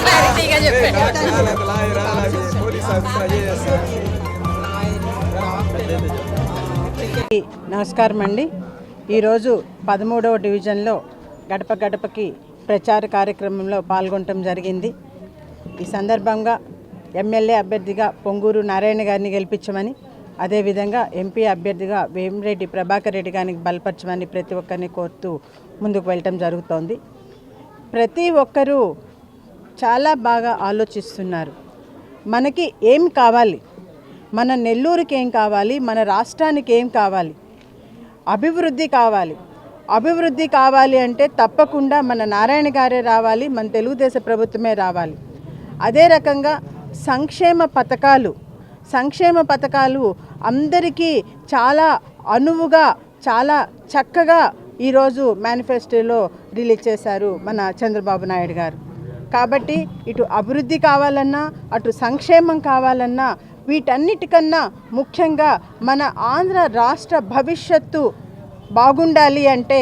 క్లారిటీగా నమస్కారం అండి. ఈరోజు పదమూడవ డివిజన్లో గడప గడపకి ప్రచార కార్యక్రమంలో పాల్గొనటం జరిగింది. ఈ సందర్భంగా ఎమ్మెల్యే అభ్యర్థిగా పొంగూరు నారాయణ గారిని గెలిపించమని అదేవిధంగా ఎంపీ అభ్యర్థిగా వేమిరెడ్డి ప్రభాకర్ రెడ్డి గారిని బలపరచమని ప్రతి ఒక్కరిని కోరుతూ ముందుకు వెళ్ళటం జరుగుతోంది. ప్రతి ఒక్కరూ చాలా బాగా ఆలోచిస్తున్నారు. మనకి ఏం కావాలి? మన నెల్లూరుకి ఏం కావాలి? మన రాష్ట్రానికి ఏం కావాలి? అభివృద్ధి కావాలి. అభివృద్ధి కావాలి అంటే తప్పకుండా మన నారాయణ గారే రావాలి మన తెలుగుదేశ ప్రభుత్వమే రావాలి. అదే రకంగా సంక్షేమ పథకాలు సంక్షేమ పథకాలు అందరికీ చాలా అనువుగా చాలా చక్కగా ఈరోజు మేనిఫెస్టోలో రిలీజ్ చేశారు మన చంద్రబాబు నాయుడు గారు. కాబట్టి ఇటు అభివృద్ధి కావాలన్నా అటు సంక్షేమం కావాలన్నా వీటన్నిటికన్నా ముఖ్యంగా మన ఆంధ్ర రాష్ట్ర భవిష్యత్తు బాగుండాలి అంటే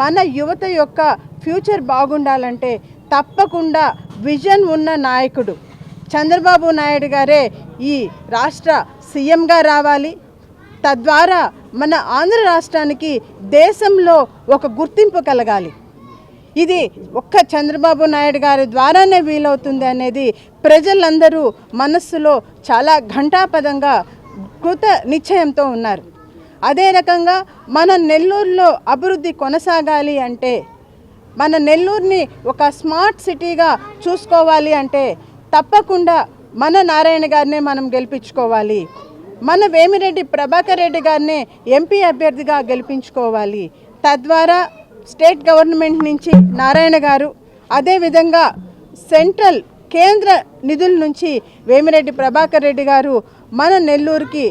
మన యువత యొక్క ఫ్యూచర్ బాగుండాలంటే తప్పకుండా విజన్ ఉన్న నాయకుడు చంద్రబాబు నాయుడు గారే ఈ రాష్ట్ర సీఎంగా రావాలి. తద్వారా మన ఆంధ్ర రాష్ట్రానికి దేశంలో ఒక గుర్తింపు కలగాలి. ఇది ఒక్క చంద్రబాబు నాయుడు గారి ద్వారానే వీలవుతుంది అనేది ప్రజలందరూ మనస్సులో చాలా ఘంటాపదంగా కృత నిశ్చయంతో ఉన్నారు. అదే రకంగా మన నెల్లూరులో అభివృద్ధి కొనసాగాలి అంటే మన నెల్లూరుని ఒక స్మార్ట్ సిటీగా చూసుకోవాలి అంటే తప్పకుండా మన నారాయణ గారినే మనం గెలిపించుకోవాలి. మన వేమిరెడ్డి ప్రభాకర్ రెడ్డి గారినే ఎంపీ అభ్యర్థిగా గెలిపించుకోవాలి. తద్వారా స్టేట్ గవర్నమెంట్ నుంచి నారాయణ గారు అదేవిధంగా సెంట్రల్ కేంద్ర నిధుల నుంచి వేమిరెడ్డి ప్రభాకర్ రెడ్డి గారు మన నెల్లూరుకి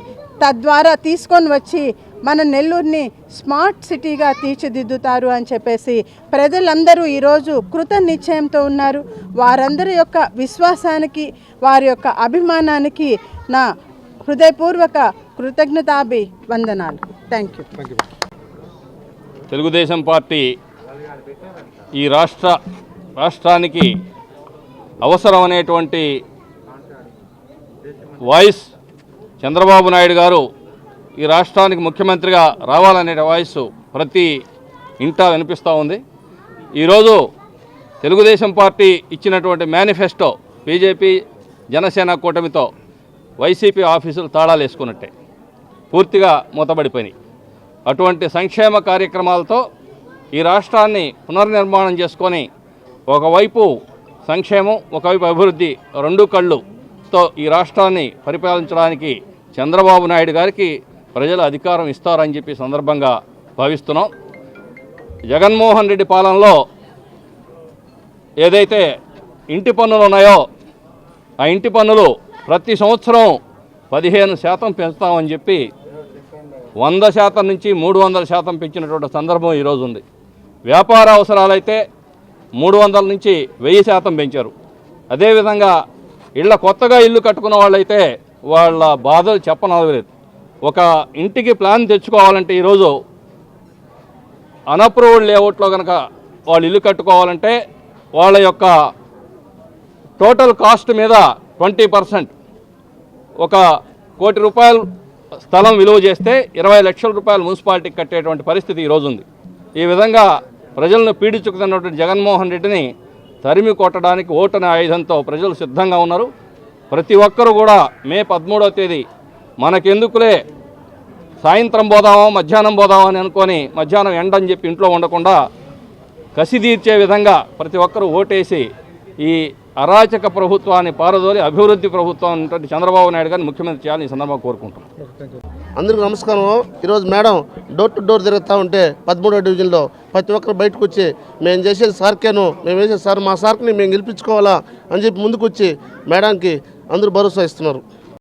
తద్వారా తీసుకొని వచ్చి మన నెల్లూరుని స్మార్ట్ సిటీగా తీర్చిదిద్దుతారు అని చెప్పేసి ప్రజలందరూ ఈరోజు కృత నిశ్చయంతో ఉన్నారు. వారందరి యొక్క విశ్వాసానికి వారి యొక్క అభిమానానికి నా హృదయపూర్వక కృతజ్ఞతాభి వందనాలు. థ్యాంక్ యూ తెలుగుదేశం పార్టీ ఈ రాష్ట్ర రాష్ట్రానికి అవసరమనేటువంటి వాయిస్ చంద్రబాబు నాయుడు గారు ఈ రాష్ట్రానికి ముఖ్యమంత్రిగా రావాలనే వాయిస్ ప్రతి ఇంటా వినిపిస్తూ ఉంది. ఈరోజు తెలుగుదేశం పార్టీ ఇచ్చినటువంటి మేనిఫెస్టో బీజేపీ జనసేన కూటమితో వైసీపీ ఆఫీసులు తాళాలు వేసుకున్నట్టే. పూర్తిగా మూతబడిపోయినాయి. అటువంటి సంక్షేమ కార్యక్రమాలతో ఈ రాష్ట్రాన్ని పునర్నిర్మాణం చేసుకొని ఒకవైపు సంక్షేమం ఒకవైపు అభివృద్ధి రెండు కళ్ళుతో ఈ రాష్ట్రాన్ని పరిపాలించడానికి చంద్రబాబు నాయుడు గారికి ప్రజలు అధికారం ఇస్తారని చెప్పి సందర్భంగా భావిస్తున్నాం. జగన్మోహన్ రెడ్డి పాలనలో ఏదైతే ఇంటి పన్నులు ఉన్నాయో ఆ ఇంటి పన్నులు ప్రతి సంవత్సరం పదిహేను శాతం పెంచుతామని చెప్పి వంద శాతం నుంచి మూడు వందల శాతం పెంచినటువంటి సందర్భం ఈరోజు ఉంది. వ్యాపార అవసరాలైతే మూడు వందల నుంచి వెయ్యి శాతం పెంచారు. అదేవిధంగా ఇళ్ళ కొత్తగా ఇల్లు కట్టుకున్న వాళ్ళైతే వాళ్ళ బాధలు చెప్పనవలేదు. ఒక ఇంటికి ప్లాన్ తెచ్చుకోవాలంటే ఈరోజు అన్అప్రూవ్డ్ లేఅవుట్లో కనుక వాళ్ళు ఇల్లు కట్టుకోవాలంటే వాళ్ళ యొక్క టోటల్ కాస్ట్ మీద ట్వంటీ పర్సెంట్. ఒక కోటి రూపాయలు స్థలం విలువ చేస్తే ఇరవై లక్షల రూపాయలు మున్సిపాలిటీకి కట్టేటువంటి పరిస్థితి ఈరోజు ఉంది ఈ విధంగా ప్రజలను పీడించుకుతున్నటువంటి జగన్మోహన్ రెడ్డిని తరిమి కొట్టడానికి ఓటని ఆయుధంతో ప్రజలు సిద్ధంగా ఉన్నారు. ప్రతి ఒక్కరూ కూడా మే పదమూడవ తేదీ మనకెందుకులే సాయంత్రం పోదామో మధ్యాహ్నం పోదామో అని అనుకొని మధ్యాహ్నం ఎండని చెప్పి ఇంట్లో ఉండకుండా కసి తీర్చే విధంగా ప్రతి ఒక్కరూ ఓటేసి ఈ అరాచక ప్రభుత్వాన్ని పారదోలి అభివృద్ధి ప్రభుత్వం ఉన్నటువంటి చంద్రబాబు నాయుడు గారిని ముఖ్యమంత్రి చేయాలని ఈ సందర్భంగా కోరుకుంటున్నాం. అందరికీ నమస్కారం. ఈరోజు మేడం డోర్ టు డోర్ తిరుగుతూ ఉంటే పదమూడో డివిజన్లో ప్రతి ఒక్కరు బయటకు వచ్చి మేము చేసేది సార్కేను మేము వేసేది సార్ మా సార్ని మేము గెలిపించుకోవాలా అని చెప్పి ముందుకు వచ్చి మేడంకి అందరూ భరోసా ఇస్తున్నారు.